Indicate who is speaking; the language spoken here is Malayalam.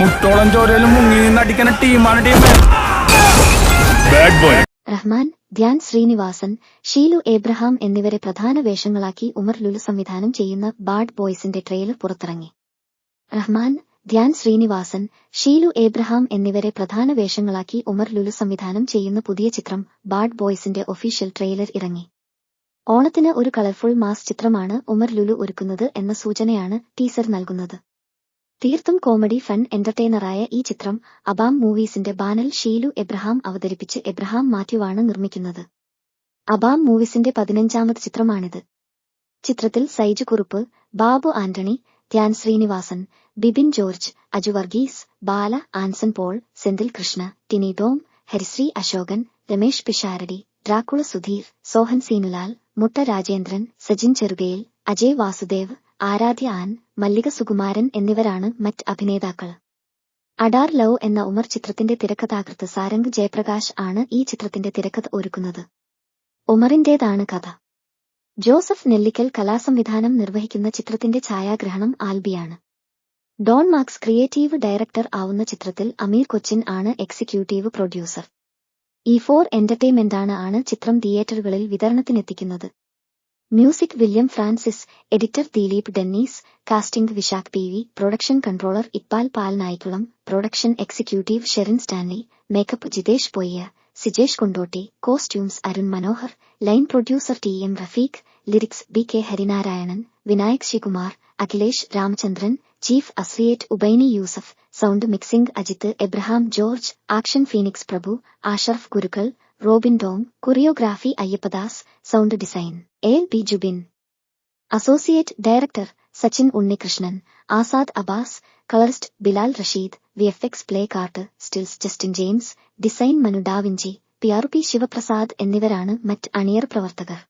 Speaker 1: മുട്ടോളം ചോരയിലും മുങ്ങി നടിക്കുന്ന ടീമാണ് team.
Speaker 2: Boy
Speaker 3: Rahman Dhyan Sreenivasan Sheelu Abraham എന്നിവരെ പ്രധാന വേഷങ്ങളാക്കി ഉമർ ലുലു സംവിധാനം ചെയ്യുന്ന ബാഡ് ബോയ്സിന്റെ ട്രെയിലർ പുറത്തിറങ്ങി. റഹ്മാൻ ധ്യാൻ ശ്രീനിവാസൻ ഷീലു എബ്രഹാം എന്നിവരെ പ്രധാന വേഷങ്ങളാക്കി ഉമർ ലുലു സംവിധാനം ചെയ്യുന്ന പുതിയ ചിത്രം ബാഡ് ബോയ്സിന്റെ ഒഫീഷ്യൽ ട്രെയിലർ ഇറങ്ങി. ഓണത്തിന് ഒരു കളർഫുൾ മാസ് ചിത്രമാണ് ഉമർ ലുലു ഒരുക്കുന്നത് എന്ന സൂചനയാണ് ടീസർ നൽകുന്നത്. തീർത്തും കോമഡി ഫൺ എന്റർടൈനറായ ഈ ചിത്രം അബാം മൂവീസിന്റെ ബാനൽ ഷീലു എബ്രഹാം അവതരിപ്പിച്ച് എബ്രഹാം മാത്യുവാണ് നിർമ്മിക്കുന്നത്. അബാം മൂവീസിന്റെ പതിനഞ്ചാമത് ചിത്രമാണിത്. ചിത്രത്തിൽ Saiju Kurup Babu Antony Dhyan Sreenivasan Bibin George Aju Varghese Bala Anson Paul Senthil Krishna Tini dome Harisree Ashokan Ramesh Pisharody Dracula Sudheer Sohan Seenulal മുട്ട രാജേന്ദ്രൻ സജിൻ ചെറുകയിൽ അജയ് വാസുദേവ് ആരാധ്യ ആൻ മല്ലിക സുകുമാരൻ എന്നിവരാണ് മറ്റ് അഭിനേതാക്കൾ. അഡാർ ലവ് എന്ന ഉമർ ചിത്രത്തിന്റെ തിരക്കഥാകൃത്ത് സാരംഗ് ജയപ്രകാശ് ആണ് ഈ ചിത്രത്തിന്റെ തിരക്കഥ ഒരുക്കുന്നത്. ഉമറിന്റേതാണ് കഥ. ജോസഫ് നെല്ലിക്കൽ കലാസംവിധാനം നിർവഹിക്കുന്ന ചിത്രത്തിന്റെ ഛായാഗ്രഹണം ആൽബിയാണ്. ഡോൺ മാർക്സ് ക്രിയേറ്റീവ് ഡയറക്ടർ ആവുന്ന ചിത്രത്തിൽ അമീർ കൊച്ചിൻ ആണ് എക്സിക്യൂട്ടീവ് പ്രൊഡ്യൂസർ. ഇ ഫോർ എന്റർടൈൻമെന്റാണ് ആണ് ചിത്രം തിയേറ്ററുകളിൽ വിതരണത്തിനെത്തിക്കുന്നത്. Music William Francis editor Dileep Dennis casting Vishak P V production controller ഇപ്പാൽ Paul Naikkulam production executive Sherin Stanley makeup Jithesh Poyya Sijesh Kondotty costumes Arun Manohar line producer T M Rafeeq lyrics B K Harinarayanan Vinayak Sasikumar Akhilesh Ramachandran chief associate Ubaini Yusuf sound mixing Ajith Abraham George action Phoenix Prabhu Ashraf Gurukkal Robin Dong choreography Ayyappadas sound design A. B. Jubin. Associate director Sachin Unnikrishnan. Azad Abbas colourist Bilal Rasheed V. F. X. Play cart stills Justin James design Manu Davinci P. R. O. Sivaprasad എന്നിവരാണ് മറ്റ് അണിയർ പ്രവർത്തകർ.